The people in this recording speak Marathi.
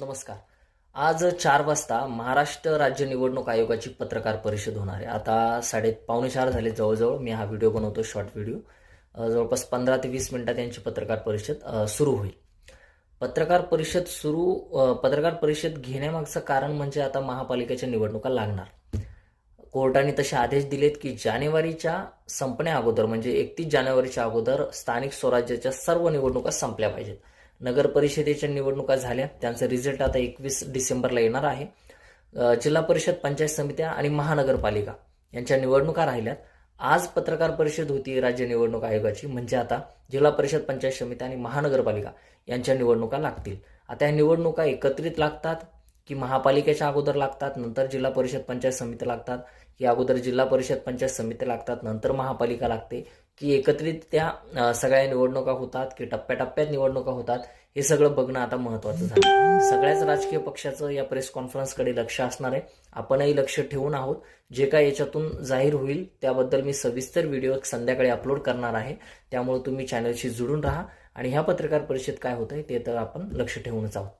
नमस्कार. आज चार वाजता महाराष्ट्र राज्य निवडणूक आयोगाची पत्रकार परिषद होणार आहे. आता साडे पावणे चार झाले जवळजवळ. मी हा व्हिडिओ बनवतो शॉर्ट व्हिडिओ. जवळपास पंधरा ते वीस मिनिटात यांची पत्रकार परिषद सुरू होईल. पत्रकार परिषद सुरू पत्रकार परिषद घेण्यामागचं कारण म्हणजे आता महापालिकेच्या निवडणुका लागणार. कोर्टाने तसे आदेश दिलेत की जानेवारीच्या संपण्या अगोदर म्हणजे एकतीस जानेवारीच्या अगोदर स्थानिक स्वराज्याच्या सर्व निवडणुका संपल्या पाहिजेत. नगर परिषदेच्या निवडणुका झाल्या. त्यांचा रिझल्ट आता एकवीस डिसेंबरला येणार आहे. जिल्हा परिषद पंचायत समित्या आणि महानगरपालिका यांच्या निवडणुका राहिल्यात. आज पत्रकार परिषद होती राज्य निवडणूक आयोगाची. म्हणजे आता जिल्हा परिषद पंचायत समिती आणि महानगरपालिका यांच्या निवडणुका लागतील. आता या निवडणुका एकत्रित लागतात की महापालिकेच्या अगोदर लागतात नंतर जिल्हा परिषद पंचायत समिती लागतात. की अगोदर जिल्हा परिषद पंचायत समिती लागतात नंतर महापालिका लागते. की एकत्रित त्या सगळ्या निवडणुका होतात की टप्प्याटप्प्यात निवडणुका होतात हे सगळं बघणं आता महत्त्वाचं झालं. सगळ्याच राजकीय पक्षाचं या प्रेस कॉन्फरन्सकडे लक्ष असणार आहे. आपणही लक्ष ठेवून आहोत. जे काय याच्यातून जाहीर होईल त्याबद्दल मी सविस्तर व्हिडिओ संध्याकाळी अपलोड करणार आहे. त्यामुळे तुम्ही चॅनलशी जुळून राहा. आणि ह्या पत्रकार परिषद काय होतंय ते तर आपण लक्ष ठेवूनच आहोत.